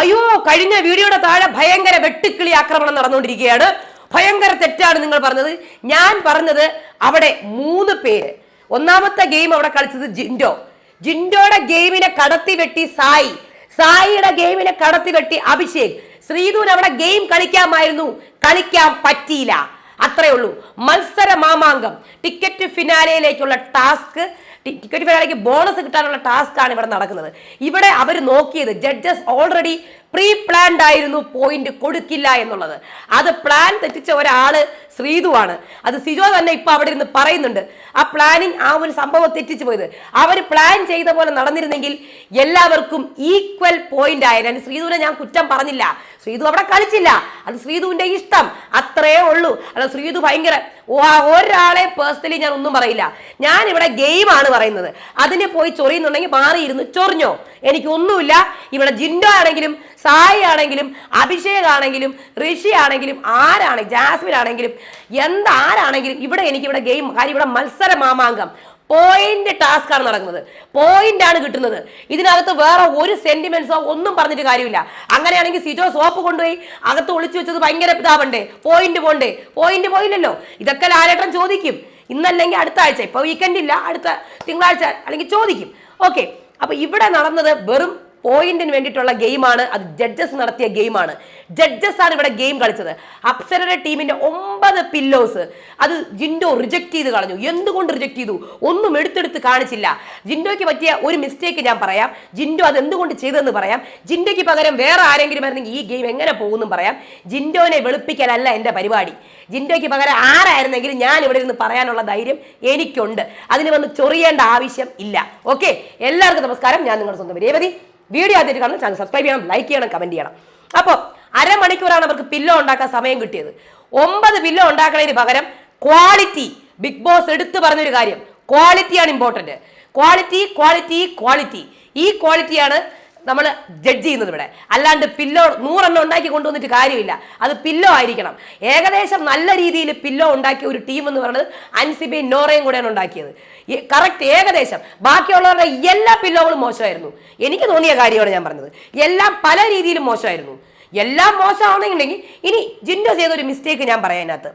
അയ്യോ കഴിഞ്ഞ വീഡിയോയുടെ താഴെ ഭയങ്കര വെട്ടുക്കിളി ആക്രമണം നടന്നുകൊണ്ടിരിക്കുകയാണ്. ഭയങ്കര തെറ്റാണ് നിങ്ങൾ പറഞ്ഞത്. ഞാൻ പറഞ്ഞത് അവിടെ മൂന്ന് പേര്. ഒന്നാമത്തെ ഗെയിം അവിടെ കളിച്ചത് ജിൻഡോ. ജിൻഡോയുടെ ഗെയിമിനെ കടത്തി വെട്ടി സായി. സായിയുടെ ഗെയിമിനെ കടത്തി വെട്ടി അഭിഷേക്. ശ്രീധുൻ അവിടെ ഗെയിം കളിക്കാമായിരുന്നു. കളിക്കാൻ പറ്റിയില്ല. അത്രേ ഉള്ളൂ. മത്സര മാമാങ്കം. ടിക്കറ്റ് ഫിനാലയിലേക്കുള്ള ടാസ്ക് ടിക്കറ്റ് ഫെയറിലേക്ക് ബോണസ് കിട്ടാനുള്ള ടാസ്ക് ആണ് ഇവിടെ നടക്കുന്നത്. ഇവിടെ അവർ നോക്കിയത്. ജഡ്ജസ് ഓൾറെഡി പ്രീ പ്ലാൻഡ് ആയിരുന്നു പോയിന്റ് കൊടുക്കില്ല എന്നുള്ളത്. അത് പ്ലാൻ തെറ്റിച്ച ഒരാൾ ശ്രീതുവാണ്. അത് സിജോ തന്നെ ഇപ്പൊ അവിടെ ഇരുന്ന് പറയുന്നുണ്ട്. ആ പ്ലാനിങ് ആ ഒരു സംഭവം തെറ്റിച്ചു പോയത്. അവർ പ്ലാൻ ചെയ്ത പോലെ നടന്നിരുന്നെങ്കിൽ എല്ലാവർക്കും ഈക്വൽ പോയിന്റ് ആയിരുന്നു. ശ്രീതുവിനെ ഞാൻ കുറ്റം പറഞ്ഞില്ല. ശ്രീതു അവിടെ കളിച്ചില്ല. അത് ശ്രീതുവിന്റെ ഇഷ്ടം. അത്രേ ഉള്ളൂ. അല്ല ശ്രീതു ഭയങ്കര ഒരാളെ പേഴ്സണലി ഞാൻ ഒന്നും പറയില്ല. ഞാൻ ഇവിടെ ഗെയിമാണ് പറയുന്നത്. അതിന് പോയി ചൊറിയുന്നുണ്ടെങ്കിൽ മാറിയിരുന്നു ചൊറിഞ്ഞോ. എനിക്കൊന്നുമില്ല. ഇവിടെ ജിൻഡോ ആണെങ്കിലും സായി ആണെങ്കിലും അഭിഷേക് ആണെങ്കിലും ഋഷി ആണെങ്കിലും ആരാണ് ജാസ്മിൻ ആണെങ്കിലും എന്താരാണെങ്കിലും ഇവിടെ എനിക്ക് ഇവിടെ ഗെയിം കാര്യം ഇവിടെ മത്സര മാമാങ്കം പോയിന്റ് ടാസ്ക് ആണ് നടക്കുന്നത്. പോയിന്റ് ആണ് കിട്ടുന്നത്. ഇതിനകത്ത് വേറെ ഒരു സെന്റിമെന്റ്സോ ഒന്നും പറഞ്ഞിട്ട് കാര്യമില്ല. അങ്ങനെയാണെങ്കിൽ സിജോ സോപ്പ് കൊണ്ടുപോയി അകത്ത് ഒളിച്ചു വെച്ചത് ഭയങ്കര ഇതാവണ്ടേ പോയിന്റ് പോണ്ടേ? പോയിന്റ് പോയില്ലല്ലോ. ഇതൊക്കെ ലാലേട്ടൻ ചോദിക്കും. ഇന്നല്ലെങ്കിൽ അടുത്ത ആഴ്ച. ഇപ്പൊ വീക്കെൻഡ് ഇല്ല. അടുത്ത തിങ്കളാഴ്ച അല്ലെങ്കിൽ ചോദിക്കും. ഓക്കെ അപ്പൊ ഇവിടെ നടന്നത് വെറും പോയിന്റിന് വേണ്ടിയിട്ടുള്ള ഗെയിമാണ്. അത് ജഡ്ജസ് നടത്തിയ ഗെയിമാണ്. ജഡ്ജസ് ആണ് ഇവിടെ ഗെയിം കളിച്ചത്. അപ്സരയുടെ ടീമിന്റെ ഒമ്പത് പില്ലോസ് അത് ജിൻഡോ റിജക്ട് ചെയ്ത് കളഞ്ഞു. എന്തുകൊണ്ട് റിജക്ട് ചെയ്തു? ഒന്നും എടുത്തെടുത്ത് കാണിച്ചില്ല. ജിൻഡോയ്ക്ക് പറ്റിയ ഒരു മിസ്റ്റേക്ക് ഞാൻ പറയാം. ജിൻഡോ അത് എന്തുകൊണ്ട് ചെയ്തതെന്ന് പറയാം. ജിൻഡോയ്ക്ക് പകരം വേറെ ആരെങ്കിലും ആയിരുന്നെങ്കിൽ ഈ ഗെയിം എങ്ങനെ പോകുമെന്നും പറയാം. ജിൻഡോനെ വെളുപ്പിക്കലല്ല എന്റെ പരിപാടി. ജിൻഡോയ്ക്ക് പകരം ആരായിരുന്നെങ്കിലും ഞാൻ ഇവിടെ ഇരുന്ന് പറയാനുള്ള ധൈര്യം എനിക്കുണ്ട്. അതിന് വന്ന് ചൊറിയേണ്ട ആവശ്യം ഇല്ല. ഓക്കെ എല്ലാവർക്കും നമസ്കാരം. ഞാൻ നിങ്ങളുടെ സ്വന്തം രേവതി വീഡിയോ ആദ്യമായിട്ട് കാണുന്ന ചാനൽ സബ്സ്ക്രൈബ് ചെയ്യണം ലൈക്ക് ചെയ്യണം കമന്റ് ചെയ്യണം. അപ്പോൾ അരമണിക്കൂറാണ് അവർക്ക് പില്ലോ ഉണ്ടാക്കാൻ സമയം കിട്ടിയത്. ഒമ്പത് പില്ലോ ഉണ്ടാക്കുന്നതിന് പകരം ക്വാളിറ്റി ബിഗ് ബോസ് എടുത്തു പറഞ്ഞൊരു കാര്യം. ക്വാളിറ്റിയാണ് ഇമ്പോർട്ടന്റ് ക്വാളിറ്റി ക്വാളിറ്റി ക്വാളിറ്റി ഈ ക്വാളിറ്റിയാണ് നമ്മൾ ജഡ്ജ് ചെയ്യുന്നത് ഇവിടെ. അല്ലാണ്ട് പില്ലോ നൂറെണ്ണം ഉണ്ടാക്കി കൊണ്ടുവന്നിട്ട് കാര്യമില്ല. അത് പില്ലോ ആയിരിക്കണം. ഏകദേശം നല്ല രീതിയിൽ പില്ലോ ഉണ്ടാക്കിയ ഒരു ടീം എന്ന് പറയുന്നത് അൻസിബയും നോറയും കൂടെയാണ് ഉണ്ടാക്കിയത്. കറക്റ്റ് ഏകദേശം. ബാക്കിയുള്ളവരുടെ എല്ലാ പില്ലോകളും മോശമായിരുന്നു. എനിക്ക് തോന്നിയ കാര്യമാണ് ഞാൻ പറഞ്ഞത്. എല്ലാം പല രീതിയിലും മോശമായിരുന്നു. എല്ലാം മോശമാണെന്നുണ്ടെങ്കിൽ ഇനി ജിൻഡോ ചെയ്ത ഒരു മിസ്റ്റേക്ക് ഞാൻ പറയാം അതിനകത്ത്.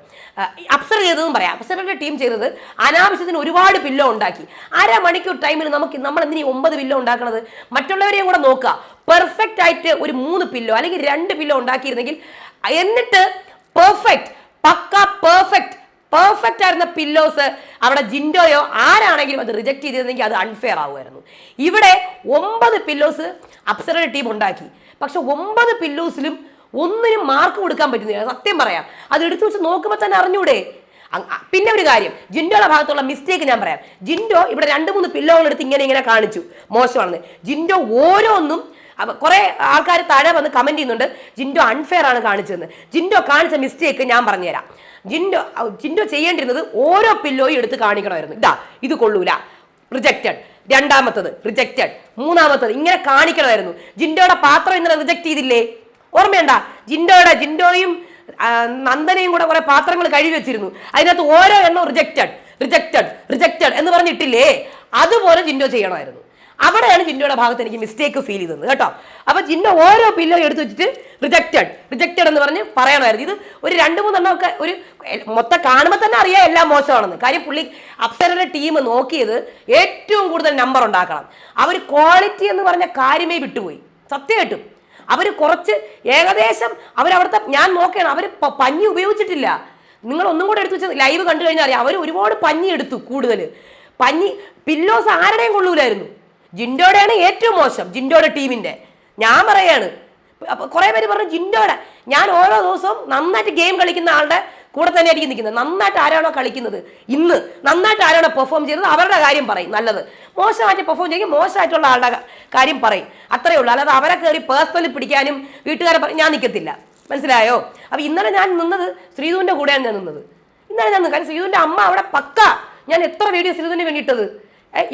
അപ്സർ ചെയ്തതും പറയാം. അപ്സറിന്റെ ടീം ചെയ്തത് അനാവശ്യത്തിന് ഒരുപാട് പില്ലോ ഉണ്ടാക്കി. അരമണിക്കൂർ ടൈമിൽ നമുക്ക് നമ്മൾ എന്തിനീ ഒമ്പത് പില്ലോ ഉണ്ടാക്കണത്? മറ്റുള്ളവരെയും കൂടെ നോക്കുക. പെർഫെക്റ്റ് ആയിട്ട് ഒരു മൂന്ന് പില്ലോ അല്ലെങ്കിൽ രണ്ട് പില്ലോ ഉണ്ടാക്കിയിരുന്നെങ്കിൽ എന്നിട്ട് പെർഫെക്റ്റ് പക്ക പെർഫെക്റ്റ് പെർഫെക്റ്റ് ആയിരുന്ന പില്ലോസ് അവിടെ ജിൻഡോയോ ആരാണെങ്കിലും അത് റിജക്ട് ചെയ്തിരുന്നെങ്കിൽ അത് അൺഫെയർ ആവുമായിരുന്നു. ഇവിടെ ഒമ്പത് പില്ലോസ് അപ്സരയുടെ ടീം ഉണ്ടാക്കി. പക്ഷെ ഒമ്പത് പില്ലോസിലും ഒന്നിനും മാർക്ക് കൊടുക്കാൻ പറ്റുന്നില്ല. സത്യം പറയാം. അത് എടുത്തു വെച്ച് നോക്കുമ്പോൾ തന്നെ അറിഞ്ഞൂടെ? പിന്നെ ഒരു കാര്യം. ജിൻഡോയുടെ ഭാഗത്തുള്ള മിസ്റ്റേക്ക് ഞാൻ പറയാം. ജിൻഡോ ഇവിടെ രണ്ട് മൂന്ന് പില്ലോകൾ എടുത്ത് ഇങ്ങനെ ഇങ്ങനെ കാണിച്ചു. മോശമാണെന്ന് ജിൻഡോ ഓരോന്നും അപ്പൊ കുറെ ആൾക്കാർ താഴെ വന്ന് കമന്റ് ചെയ്യുന്നുണ്ട്. ജിൻഡോ അൺഫെയർ ആണ് കാണിച്ചതെന്ന്. ജിൻഡോ കാണിച്ച മിസ്റ്റേക്ക് ഞാൻ പറഞ്ഞുതരാം. ജിൻഡോ ജിൻഡോ ചെയ്യേണ്ടിരുന്നത് ഓരോ പില്ലോയും എടുത്ത് കാണിക്കണമായിരുന്നു. ഇതാ ഇത് കൊള്ളൂല. റിജക്റ്റഡ് രണ്ടാമത്തത് റിജക്റ്റഡ് മൂന്നാമത്തത് ഇങ്ങനെ കാണിക്കണമായിരുന്നു. ജിൻഡോയുടെ പാത്രം ഇന്നലെ റിജക്റ്റ് ചെയ്തില്ലേ? ഓർമ്മയുണ്ട? ജിൻഡോയുടെ ജിൻഡോയും നന്ദനയും കൂടെ കുറെ പാത്രങ്ങൾ കഴുകി വെച്ചിരുന്നു. അതിനകത്ത് ഓരോ എണ്ണം റിജക്റ്റഡ് റിജക്റ്റഡ് റിജക്റ്റഡ് എന്ന് പറഞ്ഞിട്ടില്ലേ? അതുപോലെ ജിൻഡോ ചെയ്യണമായിരുന്നു. അവിടെയാണ് ജിന്നയുടെ ഭാഗത്ത് എനിക്ക് മിസ്റ്റേക്ക് ഫീൽ ചെയ്തത് കേട്ടോ. അപ്പൊ ജിന്ന ഓരോ പില്ലോ എടുത്തു വെച്ചിട്ട് റിജക്റ്റഡ് റിജക്റ്റഡ് എന്ന് പറഞ്ഞ് പറയണമായിരുന്നു. ഇത് ഒരു രണ്ട് മൂന്നെണ്ണം ഒക്കെ ഒരു മൊത്തം കാണുമ്പോൾ തന്നെ അറിയാം എല്ലാം മോശമാണെന്ന്. കാര്യം പുള്ളി അപ്സരയുടെ ടീം നോക്കിയത് ഏറ്റവും കൂടുതൽ നമ്പർ ഉണ്ടാക്കണം. അവർ ക്വാളിറ്റി എന്ന് പറഞ്ഞ കാര്യമേ വിട്ടുപോയി. സത്യമായിട്ടും. അവർ കുറച്ച് ഏകദേശം അവരവിടുത്തെ ഞാൻ നോക്കുകയാണ് അവർ പഞ്ഞി ഉപയോഗിച്ചിട്ടില്ല. നിങ്ങൾ ഒന്നും കൂടെ എടുത്തു വെച്ച് ലൈവ് കണ്ടു കഴിഞ്ഞാൽ അറിയാം. അവർ ഒരുപാട് പഞ്ഞി എടുത്തു കൂടുതൽ പഞ്ഞി പില്ലോസ് ആരുടെയും കൊള്ളൂലായിരുന്നു. ജിൻഡോടെയാണ് ഏറ്റവും മോശം ജിൻഡോയുടെ ടീമിന്റെ. ഞാൻ പറയാണ് അപ്പൊ കുറെ പേര് പറഞ്ഞു ജിൻഡോയുടെ ഞാൻ ഓരോ ദിവസവും നന്നായിട്ട് ഗെയിം കളിക്കുന്ന ആളുടെ കൂടെ തന്നെ ആയിരിക്കും നിൽക്കുന്നത്. നന്നായിട്ട് ആരാണോ കളിക്കുന്നത്? ഇന്ന് നന്നായിട്ട് ആരാണോ പെർഫോം ചെയ്തത്? അവരുടെ കാര്യം പറയും നല്ലത്. മോശമായിട്ട് പെർഫോം ചെയ്യും മോശമായിട്ടുള്ള ആളുടെ കാര്യം പറയും. അത്രയേ ഉള്ളൂ. അല്ലാതെ അവരെ കയറി പേഴ്സണലി പിടിക്കാനും വീട്ടുകാരെ ഞാൻ നിൽക്കത്തില്ല മനസ്സിലായോ? അപ്പോൾ ഇന്നലെ ഞാൻ നിന്നത് ശ്രീധുവിന്റെ കൂടെയാണ് ഞാൻ നിന്നത്. ഇന്നലെ ഞാൻ നിന്നത്. കാരണം ശ്രീധുവിന്റെ അമ്മ അവിടെ പക്ക. ഞാൻ എത്ര വീഡിയോ ശ്രീധുവിന് വേണ്ടിയിട്ടത്?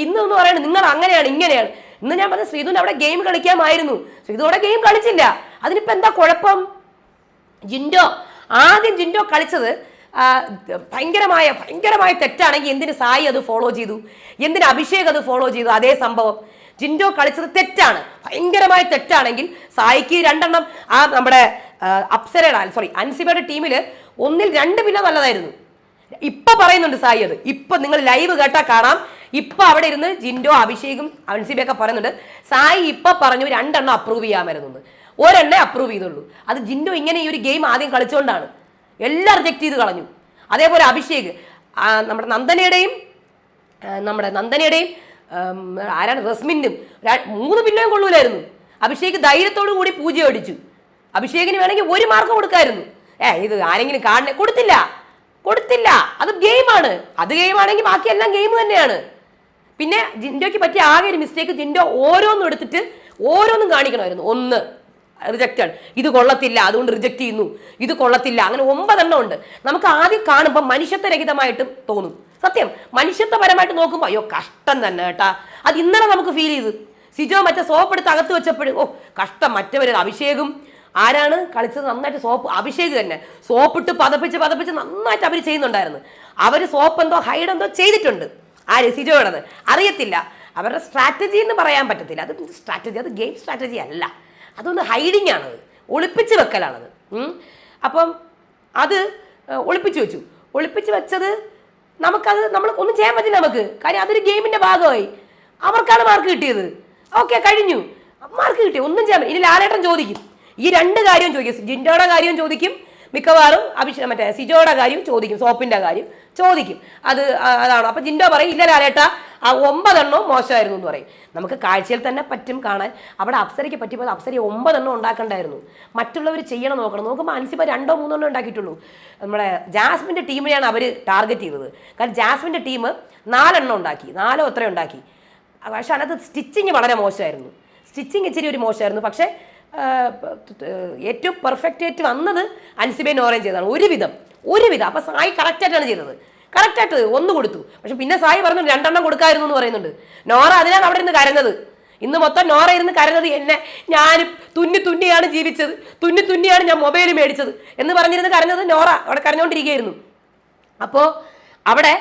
ഇന്ന് എന്ന് പറയുന്നത് നിങ്ങൾ അങ്ങനെയാണ് ഇങ്ങനെയാണ്. ഇന്ന് ഞാൻ പറഞ്ഞ ശ്രീധുവിന് അവിടെ ഗെയിം കളിക്കാമായിരുന്നു. ശ്രീധു അവിടെ ഗെയിം കളിച്ചില്ല. അതിനിപ്പോ എന്താ കുഴപ്പം? ജിൻഡോ ആദ്യം ജിൻഡോ കളിച്ചത് ഭയങ്കരമായ ഭയങ്കരമായ തെറ്റാണെങ്കിൽ എന്തിന് സായി അത് ഫോളോ ചെയ്തു? എന്തിന് അഭിഷേക് അത് ഫോളോ ചെയ്തു? അതേ സംഭവം. ജിൻഡോ കളിച്ചത് തെറ്റാണ്. ഭയങ്കരമായ തെറ്റാണെങ്കിൽ സായിക്ക് രണ്ടെണ്ണം ആ നമ്മുടെ അപ്സരയുടെ സോറി അൻസിബയുടെ ടീമിൽ ഒന്നിൽ രണ്ട് പിന്നെ നല്ലതായിരുന്നു. ഇപ്പൊ പറയുന്നുണ്ട് സായി അത്. ഇപ്പൊ നിങ്ങൾ ലൈവ് കേട്ടാൽ കാണാം. ഇപ്പൊ അവിടെ ഇരുന്ന് ജിൻഡോ അഭിഷേകും അൻസിബയൊക്കെ പറയുന്നുണ്ട് സായി ഇപ്പൊ പറഞ്ഞു രണ്ടെണ്ണം അപ്രൂവ് ചെയ്യാമായിരുന്നു ഒരെണ്ണേ അപ്രൂവ് ചെയ്തുള്ളൂ. അത് ജിൻഡോ ഇങ്ങനെ ഈ ഒരു ഗെയിം ആദ്യം കളിച്ചുകൊണ്ടാണ് എല്ലാം റിജക്ട് ചെയ്ത് കളഞ്ഞു. അതേപോലെ അഭിഷേക് നമ്മുടെ നന്ദനയുടെയും നമ്മുടെ നന്ദനയുടെയും ആരാണ്? റസ്മിനും മൂന്ന് പിന്നെയും കൊള്ളൂലായിരുന്നു. അഭിഷേക് ധൈര്യത്തോടു കൂടി പൂജ അടിച്ചു. അഭിഷേകിന് വേണമെങ്കിൽ ഒരു മാർക്ക് കൊടുക്കായിരുന്നു. ഏ ഇത് ആരെങ്കിലും കാണണേ കൊടുത്തില്ല. കൊടുത്തില്ല. അത് ഗെയിമാണ് അത് ഗെയിമാണെങ്കിൽ ബാക്കി എല്ലാം ഗെയിം തന്നെയാണ്. പിന്നെ ജിൻഡോയ്ക്ക് പറ്റിയ ആകെ ഒരു മിസ്റ്റേക്ക് ജിൻഡോ ഓരോന്നും എടുത്തിട്ട് ഓരോന്നും കാണിക്കണമായിരുന്നു. ഒന്ന് റിജക്റ്റഡ് ഇത് കൊള്ളത്തില്ല അതുകൊണ്ട് റിജക്റ്റ് ചെയ്യുന്നു. ഇത് കൊള്ളത്തില്ല അങ്ങനെ ഒമ്പതെണ്ണം ഉണ്ട്. നമുക്ക് ആദ്യം കാണുമ്പോൾ മനുഷ്യത്വരഹിതമായിട്ടും തോന്നും. സത്യം മനുഷ്യത്വപരമായിട്ട് നോക്കുമ്പോൾ അയ്യോ കഷ്ടം തന്നെ കേട്ടാ. അത് ഇന്നലെ നമുക്ക് ഫീൽ ചെയ്തു. സിജോ മറ്റേ സോപ്പ് എടുത്ത് അകത്ത് വെച്ചപ്പോഴും ഓ കഷ്ടം. മറ്റവർ അഭിഷേകും. ആരാണ് കളിച്ചത്? നന്നായിട്ട് സോപ്പ് അഭിഷേക് തന്നെ. സോപ്പിട്ട് പതപ്പിച്ച് പതപ്പിച്ച് നന്നായിട്ട് അവർ ചെയ്യുന്നുണ്ടായിരുന്നു. അവർ സോപ്പ് എന്തോ ഹൈഡ് എന്തോ ചെയ്തിട്ടുണ്ട്. ആര് സിജോയുടേത് അറിയത്തില്ല. അവരുടെ സ്ട്രാറ്റജി എന്ന് പറയാൻ പറ്റത്തില്ല. അത് സ്ട്രാറ്റജി അത് ഗെയിം സ്ട്രാറ്റജി അല്ല. അതൊന്ന് ഹൈഡിങ് ആണത്. ഒളിപ്പിച്ച് വെക്കലാണത്. അപ്പം അത് ഒളിപ്പിച്ച് വെച്ചു. ഒളിപ്പിച്ച് വെച്ചത് നമുക്കത് നമ്മൾ ഒന്നും ചെയ്യാൻ പറ്റില്ല നമുക്ക്. കാര്യം അതൊരു ഗെയിമിന്റെ ഭാഗമായി. അവർക്കാണ് മാർക്ക് കിട്ടിയത്. ഓക്കെ കഴിഞ്ഞു. മാർക്ക് കിട്ടി. ഒന്നും ചെയ്യാൻ. ഇനി ലാലേട്ടൻ ചോദിക്കും. ഈ രണ്ട് കാര്യവും ചോദിക്കും. ജിൻഡോയുടെ കാര്യവും ചോദിക്കും. മിക്കവാറും അഭിഷേക് മറ്റേ സിജോയുടെ കാര്യം ചോദിക്കും സോപ്പിന്റെ കാര്യം ചോദിക്കും. അത് അതാണോ അതാണ്. അപ്പൊ ജിൻഡോ പറയും ഇല്ല ലാലേട്ട ആ ഒമ്പതെണ്ണവും മോശമായിരുന്നു എന്ന് പറയും. നമുക്ക് കാഴ്ചയിൽ തന്നെ പറ്റും കാണാൻ. അവിടെ അപ്സരയ്ക്ക് പറ്റിയപ്പോൾ അപ്സരി ഒമ്പതെണ്ണം ഉണ്ടാക്കണ്ടായിരുന്നു. മറ്റുള്ളവർ ചെയ്യണം നോക്കണം. നോക്കുമ്പോൾ അൻസിബ രണ്ടോ മൂന്നെണ്ണം ഉണ്ടാക്കിയിട്ടുള്ളൂ. നമ്മുടെ ജാസ്മിന്റെ ടീമിനെയാണ് അവർ ടാർഗറ്റ് ചെയ്തത്. കാരണം ജാസ്മിന്റെ ടീം നാലെണ്ണം ഉണ്ടാക്കി നാലോ എത്രയോ ഉണ്ടാക്കി. പക്ഷെ അതിനകത്ത് സ്റ്റിച്ചിങ് വളരെ മോശമായിരുന്നു. സ്റ്റിച്ചിങ് ഇച്ചിരി ഒരു മോശമായിരുന്നു. പക്ഷേ ഏറ്റവും പെർഫെക്റ്റ് ആയിട്ട് വന്നത് അൻസിബേൻ ഓറേഞ്ച് ചെയ്തതാണ്. ഒരുവിധം ഒരുവിധം. അപ്പം സായി കറക്റ്റായിട്ടാണ് ചെയ്തത്. കറക്റ്റായിട്ട് ഒന്ന് കൊടുത്തു. പക്ഷെ പിന്നെ സായി പറഞ്ഞു രണ്ടെണ്ണം കൊടുക്കായിരുന്നു എന്ന് പറയുന്നുണ്ട്. നോറ അതിനാണ് അവിടെ ഇരുന്ന് കരഞ്ഞത്. ഇന്ന് മൊത്തം നോറ ഇരുന്ന് കരഞ്ഞത് എന്നെ. ഞാൻ തുന്നി തുന്നിയാണ് ജീവിച്ചത്. തുന്നി തുന്നിയാണ് ഞാൻ മൊബൈൽ മേടിച്ചത് എന്ന് പറഞ്ഞിരുന്ന് കരഞ്ഞത് നോറ. അവിടെ കരഞ്ഞുകൊണ്ടിരിക്കുകയായിരുന്നു അപ്പോൾ അവിടെ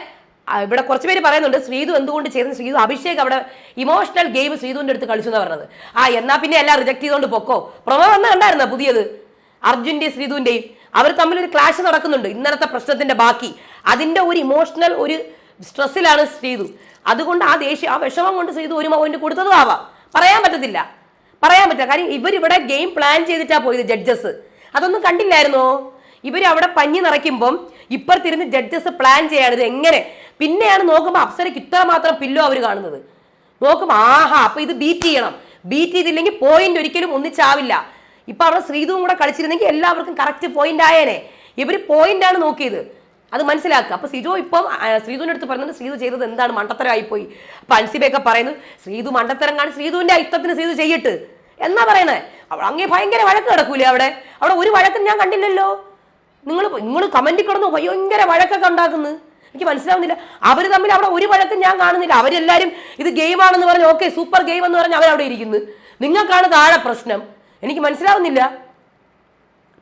ഇവിടെ കുറച്ച് പേര് പറയുന്നുണ്ട് ശ്രീതു എന്തുകൊണ്ട് ചെയ്തത് ശ്രീതു അഭിഷേക് അവിടെ ഇമോഷണൽ ഗെയിം ശ്രീതുവിന്റെ അടുത്ത് കളിച്ചു എന്ന് പറഞ്ഞത്. ആ എന്നാൽ പിന്നെ എല്ലാം റിജക്ട് ചെയ്തുകൊണ്ട് പൊക്കോ? പ്രൊമോ വന്ന് കണ്ടായിരുന്നോ പുതിയത്? അർജുന്റെയും ശ്രീതുവിന്റെയും അവർ തമ്മിൽ ഒരു ക്ലാഷ് നടക്കുന്നുണ്ട് ഇന്നലത്തെ പ്രശ്നത്തിന്റെ ബാക്കി. അതിന്റെ ഒരു ഇമോഷണൽ ഒരു സ്ട്രെസ്സിലാണ് ശ്രീതു. അതുകൊണ്ട് ആ ദേഷ്യം ആ വിഷമം കൊണ്ട് ശ്രീതു ഒരു മോന്റെ കൊടുത്തതും ആവാം. പറയാൻ പറ്റത്തില്ല. പറയാൻ പറ്റില്ല. കാര്യം ഇവരിവിടെ ഗെയിം പ്ലാൻ ചെയ്തിട്ടാണ് പോയത് ജഡ്ജസ് അതൊന്നും കണ്ടില്ലായിരുന്നോ? ഇവർ അവിടെ പഞ്ഞി നിറയ്ക്കുമ്പം ഇപ്പുറത്തിരുന്ന് ജഡ്ജസ് പ്ലാൻ ചെയ്യാണ് ഇത് എങ്ങനെ? പിന്നെയാണ് നോക്കുമ്പോൾ അപ്സരയ്ക്ക് ഇത്ര മാത്രം പില്ലോ അവർ കാണുന്നത്. നോക്കുമ്പോൾ ആഹാ അപ്പൊ ഇത് ബീറ്റ് ചെയ്യണം. ബീറ്റ് ചെയ്തില്ലെങ്കിൽ പോയിന്റ് ഒരിക്കലും ഒന്നിച്ചാവില്ല. ഇപ്പൊ അവിടെ ശ്രീതുവും കൂടെ കളിച്ചിരുന്നെങ്കിൽ എല്ലാവർക്കും കറക്റ്റ് പോയിന്റ് ആയേനെ. ഇവർ ആണ് നോക്കിയത്. അത് മനസ്സിലാക്കുക. അപ്പൊ സിജോ ഇപ്പം ആ, ശ്രീതുവിന്റെ അടുത്ത് പറയുന്നത് ശ്രീധു ചെയ്തത് എന്താണ്? മണ്ടത്തരമായിപ്പോയി. അപ്പൊ അൻസിബയൊക്കെ പറയുന്നു ശ്രീധു മണ്ടത്തരം കാണി ശ്രീതുവിന്റെ അയിത്തത്തിന് ശ്രീതു ചെയ്യട്ട്. എന്നാ പറയുന്നത് അവിടെ അങ്ങേ ഭയങ്കര വഴക്ക് കിടക്കൂലേ അവിടെ? അവിടെ ഒരു വഴക്കും ഞാൻ കണ്ടില്ലല്ലോ. നിങ്ങൾ നിങ്ങൾ കമന്റിൽ കിടന്നു ഭയങ്കര വഴക്കൊക്കെ ഉണ്ടാക്കുന്നു. എനിക്ക് മനസ്സിലാവുന്നില്ല. അവർ തമ്മിൽ അവിടെ ഒരു വഴക്കും ഞാൻ കാണുന്നില്ല. അവരെല്ലാവരും ഇത് ഗെയിമാണെന്ന് പറഞ്ഞ് ഓക്കെ സൂപ്പർ ഗെയിം എന്ന് പറഞ്ഞ് അവരവിടെ ഇരിക്കുന്നു. നിങ്ങൾക്കാണ് താഴെ പ്രശ്നം. എനിക്ക് മനസ്സിലാവുന്നില്ല.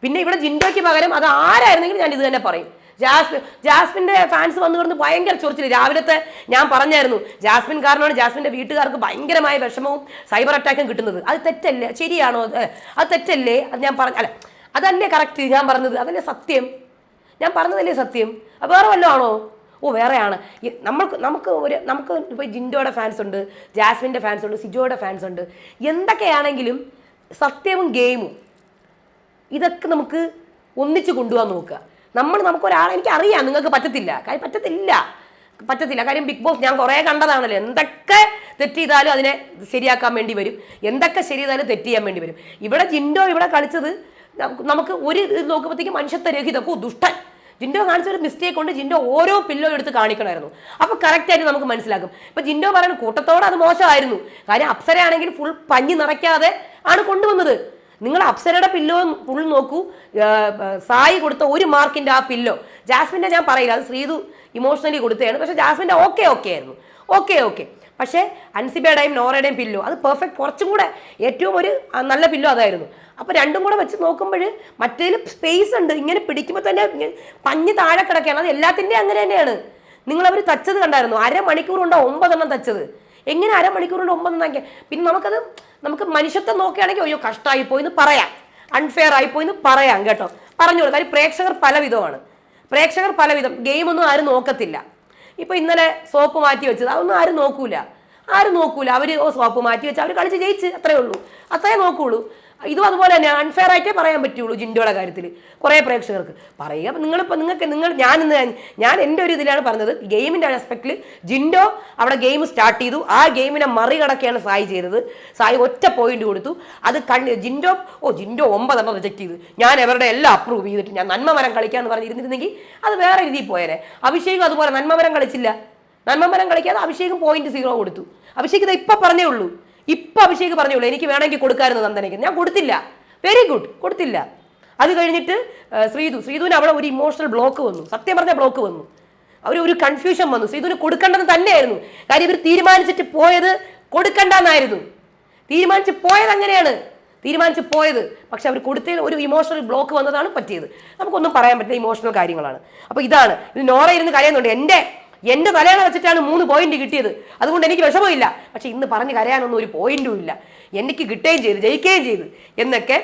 പിന്നെ ഇവിടെ ജിൻഡോയ്ക്ക് പകരം അത് ആരായിരുന്നെങ്കിലും ഞാൻ ഇത് തന്നെ പറയും. ജാസ്മിൻ ജാസ്മിന്റെ ഫാൻസ് വന്നു കിടന്ന് ഭയങ്കര ചൊറിച്ചിൽ രാവിലത്തെ ഞാൻ പറഞ്ഞായിരുന്നു ജാസ്മിൻ കാരണമാണ് ജാസ്മിന്റെ വീട്ടുകാർക്ക് ഭയങ്കരമായ വിഷമവും സൈബർ അറ്റാക്കും കിട്ടുന്നത്. അത് തെറ്റല്ലേ? ശരിയാണോ? അത് തെറ്റല്ലേ? അത് ഞാൻ പറഞ്ഞ അല്ല അതല്ലേ കറക്റ്റ് ഞാൻ പറഞ്ഞത്. അതല്ലേ സത്യം? ഞാൻ പറഞ്ഞതല്ലേ സത്യം? അത് വേറെ വല്ലതും ആണോ ഓ വേറെയാണ്. നമ്മൾ നമ്മൾക്ക് നമുക്ക് ഒരു നമുക്ക് ഇപ്പോൾ ജിൻഡോയുടെ ഫാൻസ് ഉണ്ട് ജാസ്മിന്റെ ഫാൻസ് ഉണ്ട് സിജോയുടെ ഫാൻസ് ഉണ്ട്. എന്തൊക്കെയാണെങ്കിലും സത്യവും ഗെയിമും ഇതൊക്കെ നമുക്ക് ഒന്നിച്ച് കൊണ്ടുപോകാൻ നോക്കുക. നമ്മൾ നമുക്കൊരാളെ എനിക്ക് അറിയാം നിങ്ങൾക്ക് പറ്റത്തില്ല. കാര്യം പറ്റത്തില്ല. പറ്റത്തില്ല. കാര്യം ബിഗ് ബോസ് ഞാൻ കുറേ കണ്ടതാണല്ലോ. എന്തൊക്കെ തെറ്റ് ചെയ്താലും അതിനെ ശരിയാക്കാൻ വേണ്ടി വരും. എന്തൊക്കെ ശരി ചെയ്താലും തെറ്റ് ചെയ്യാൻ വേണ്ടി വരും. ഇവിടെ ജിൻഡോ ഇവിടെ കളിച്ചത് നമുക്ക് ഒരു ഇത് നോക്കുമ്പോഴത്തേക്ക് മനുഷ്യത്വരഹിതം. ഓ ദുഷ്ടൻ. ജിൻഡോ കാണിച്ച ഒരു മിസ്റ്റേക്ക് കൊണ്ട് ജിൻഡോ ഓരോ പില്ലോ എടുത്ത് കാണിക്കണമായിരുന്നു. അപ്പോൾ കറക്റ്റായിട്ട് നമുക്ക് മനസ്സിലാക്കും. ഇപ്പൊ ജിൻഡോ പറയുന്നത് കൂട്ടത്തോടെ അത് മോശമായിരുന്നു. കാര്യം അപ്സരയാണെങ്കിൽ ഫുൾ പഞ്ഞി നിറയ്ക്കാതെ ആണ് കൊണ്ടുവന്നത്. നിങ്ങൾ അപ്സരയുടെ പില്ലോ ഫുൾ നോക്കൂ. സായി കൊടുത്ത ഒരു മാർക്കിന്റെ ആ പില്ലോ ജാസ്മിന്റെ ഞാൻ പറയില്ല അത് ശ്രീതു ഇമോഷണലി കൊടുത്തതാണ്. പക്ഷേ ജാസ്മിന്റെ ഓക്കെ ഓക്കെ ആയിരുന്നു. ഓക്കെ ഓക്കെ പക്ഷേ അൻസിബയുടെയും നോറയുടെയും പില്ലോ അത് പെർഫെക്റ്റ് കുറച്ചും കൂടെ ഏറ്റവും ഒരു നല്ല പില്ലോ അതായിരുന്നു. അപ്പോൾ രണ്ടും കൂടെ വെച്ച് നോക്കുമ്പോൾ മറ്റേതിൽ സ്പേസ് ഉണ്ട്. ഇങ്ങനെ പിടിക്കുമ്പോൾ തന്നെ പഞ്ഞ് താഴെ കിടക്കുകയാണ്. അത് എല്ലാത്തിന്റെയും അങ്ങനെ തന്നെയാണ്. നിങ്ങൾ അവർ തച്ചത് കണ്ടായിരുന്നു. അരമണിക്കൂർ കൊണ്ട് ഒമ്പതെണ്ണം തച്ചത്. എങ്ങനെ അരമണിക്കൂർ കൊണ്ട് ഒമ്പത് നന്നാക്കിയ പിന്നെ നമുക്കത് നമുക്ക് മനുഷ്യത്വം നോക്കുകയാണെങ്കിൽ അയ്യോ കഷ്ടമായി പോയി എന്ന് പറയാം. അൺഫെയർ ആയിപ്പോയി എന്ന് പറയാം കേട്ടോ. പറഞ്ഞോളൂ കാര്യം പ്രേക്ഷകർ പലവിധമാണ് പ്രേക്ഷകർ പലവിധം ഗെയിമൊന്നും ആരും നോക്കത്തില്ല. ഇപ്പൊ ഇന്നലെ സോപ്പ് മാറ്റി വെച്ചത്. അതൊന്നും ആരും നോക്കൂല. ആരും നോക്കൂല. അവർ ഓ സോപ്പ് മാറ്റി വെച്ച് അവർ കളിച്ച് ജയിച്ച്. അത്രേ ഉള്ളൂ. അത്രേ നോക്കുള്ളൂ. ഇതും അതുപോലെ തന്നെ അൺഫെയർ ആയിട്ടേ പറയാൻ പറ്റുള്ളൂ ജിൻഡോയുടെ കാര്യത്തിൽ കുറേ പ്രേക്ഷകർക്ക്. പറയുക നിങ്ങളിപ്പോൾ നിങ്ങൾക്ക് നിങ്ങൾ ഞാൻ ഇന്ന് ഞാൻ എന്റെ ഒരു ഇതിലാണ് പറഞ്ഞത് ഗെയിമിന്റെ ആസ്പെക്റ്റിൽ ജിൻഡോ അവിടെ ഗെയിം സ്റ്റാർട്ട് ചെയ്തു ആ ഗെയിമിനെ മറികടക്കുകയാണ് സായി ചെയ്തത്. സായി ഒറ്റ പോയിന്റ് കൊടുത്തു. അത് കണ്ട് ജിൻഡോ ഓ ജിൻഡോ ഒമ്പതെണ്ണം റിജക്ട് ചെയ്തു. ഞാൻ അവരുടെ എല്ലാം അപ്രൂവ് ചെയ്തിട്ട് ഞാൻ നന്മമരം കളിക്കാമെന്ന് പറഞ്ഞിരുന്നിരുന്നെങ്കിൽ അത് വേറെ രീതിയിൽ പോയേനെ. അഭിഷേകം അതുപോലെ നന്മമരം കളിച്ചില്ല. നന്മമരം കളിക്കാതെ അഭിഷേകം പോയിന്റ് സീറോ കൊടുത്തു. അഭിഷേക് ഇത് ഇപ്പം പറഞ്ഞേ ഉള്ളൂ. ഇപ്പം അഭിഷേക് പറഞ്ഞോളൂ എനിക്ക് വേണമെങ്കിൽ കൊടുക്കാമായിരുന്നു നന്ദനയ്ക്ക്. ഞാൻ കൊടുത്തില്ല. വെരി ഗുഡ് കൊടുത്തില്ല. അത് കഴിഞ്ഞിട്ട് ശ്രീതു ശ്രീതുവിന് അവിടെ ഒരു ഇമോഷണൽ ബ്ലോക്ക് വന്നു. സത്യം പറഞ്ഞ ബ്ലോക്ക് വന്നു. അവർ ഒരു കൺഫ്യൂഷൻ വന്നു. ശ്രീതുവിന് കൊടുക്കേണ്ടത് തന്നെയായിരുന്നു. കാര്യം ഇവർ തീരുമാനിച്ചിട്ട് പോയത് കൊടുക്കണ്ടെന്നായിരുന്നു. തീരുമാനിച്ച് പോയത് അങ്ങനെയാണ്. തീരുമാനിച്ച് പോയത്. പക്ഷെ അവർ കൊടുത്തതിൽ ഒരു ഇമോഷണൽ ബ്ലോക്ക് വന്നതാണ് പറ്റിയത്. നമുക്കൊന്നും പറയാൻ പറ്റില്ല ഇമോഷണൽ കാര്യങ്ങളാണ്. അപ്പോൾ ഇതാണ്. ഇത് നോറ ഇരുന്ന് കരയുന്നുണ്ട്. എന്റെ എന്റെ തലയണ വെച്ചിട്ടാണ് മൂന്ന് പോയിന്റ് കിട്ടിയത്. അതുകൊണ്ട് എനിക്ക് വിഷമമില്ല. പക്ഷെ ഇന്ന് പറഞ്ഞ് കരയാനൊന്നും ഒരു പോയിന്റും ഇല്ല. എനിക്ക് കിട്ടുകയും ചെയ്തു ജയിക്കുകയും ചെയ്തു എന്നൊക്കെ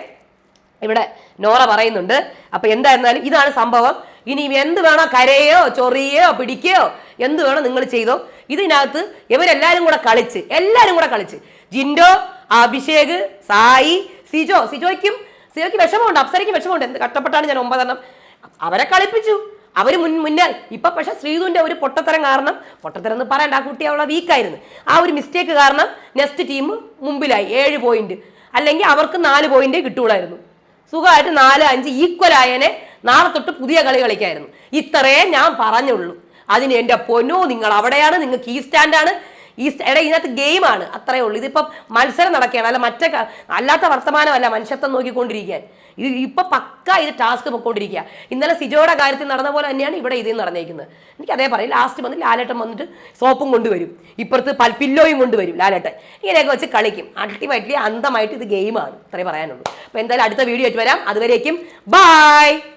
ഇവിടെ നോറ പറയുന്നുണ്ട്. അപ്പൊ എന്തായിരുന്നാലും ഇതാണ് സംഭവം. ഇനി എന്ത് വേണോ കരയോ ചൊറിയോ പിടിക്കുകയോ എന്ത് വേണോ നിങ്ങൾ ചെയ്തോ. ഇതിനകത്ത് ഇവരെല്ലാരും കൂടെ കളിച്ച് എല്ലാരും കൂടെ കളിച്ച്. ജിൻഡോ അഭിഷേക് സായി സിജോ. സിജോയ്ക്കും സിജോയ്ക്ക് വിഷമമുണ്ട് അപ്സരയ്ക്ക് വിഷമമുണ്ട്. എന്ത് കഷ്ടപ്പെട്ടാണ് ഞാൻ ഒമ്പതെണ്ണം അവരെ കളിപ്പിച്ചു. അവർ മുൻ മുന്നേ ഇപ്പൊ പക്ഷെ ശ്രീതുവിന്റെ ഒരു പൊട്ടത്തരം കാരണം പൊട്ടത്തരം എന്ന് പറയണ്ട ആ കുട്ടി അവളെ വീക്കായിരുന്നു ആ ഒരു മിസ്റ്റേക്ക് കാരണം നെക്സ്റ്റ് ടീം മുമ്പിലായി ഏഴ് പോയിന്റ് അല്ലെങ്കിൽ അവർക്ക് നാല് പോയിന്റേ കിട്ടൂടായിരുന്നു സുഖമായിട്ട് നാല് അഞ്ച് ഈക്വൽ ആയനെ നാളെ തൊട്ട് പുതിയ കളി കളിക്കായിരുന്നു. ഇത്രയേ ഞാൻ പറഞ്ഞുള്ളൂ. അതിന് എന്റെ പൊന്നോ നിങ്ങൾ അവിടെയാണ് നിങ്ങൾക്ക് ഈ സ്റ്റാൻഡാണ് ഈ എടാ ഇതിനകത്ത് ഗെയിമാണ്. അത്രേ ഉള്ളൂ. ഇതിപ്പം മത്സരം നടക്കുകയാണ്. അല്ല മറ്റേ അല്ലാത്ത വർത്തമാനമല്ല മനുഷ്യത്വം നോക്കിക്കൊണ്ടിരിക്കാൻ. ഇത് ഇപ്പം പക്ക ഇത് ടാസ്ക് പൊക്കോണ്ടിരിക്കുക ഇന്നലെ സിജോയുടെ കാര്യത്തിൽ നടന്ന പോലെ തന്നെയാണ് ഇവിടെ ഇതിൽ നടന്നേക്കുന്നത്. എനിക്ക് അതേ പറയും. ലാസ്റ്റ് വന്ന് ലാലേട്ടൻ വന്നിട്ട് സോപ്പും കൊണ്ടുവരും. ഇപ്പുറത്ത് പൽ പില്ലോയും കൊണ്ടുവരും ലാലേട്ടൻ. ഇങ്ങനെയൊക്കെ വെച്ച് കളിക്കും. അൾട്ടിമേറ്റ്ലി അന്തമായിട്ട് ഇത് ഗെയിമാണ്. അത്രേ പറയാനുള്ളൂ. അപ്പോൾ എന്തായാലും അടുത്ത വീഡിയോ ആയിട്ട് വരാം. അതുവരേക്കും ബായ്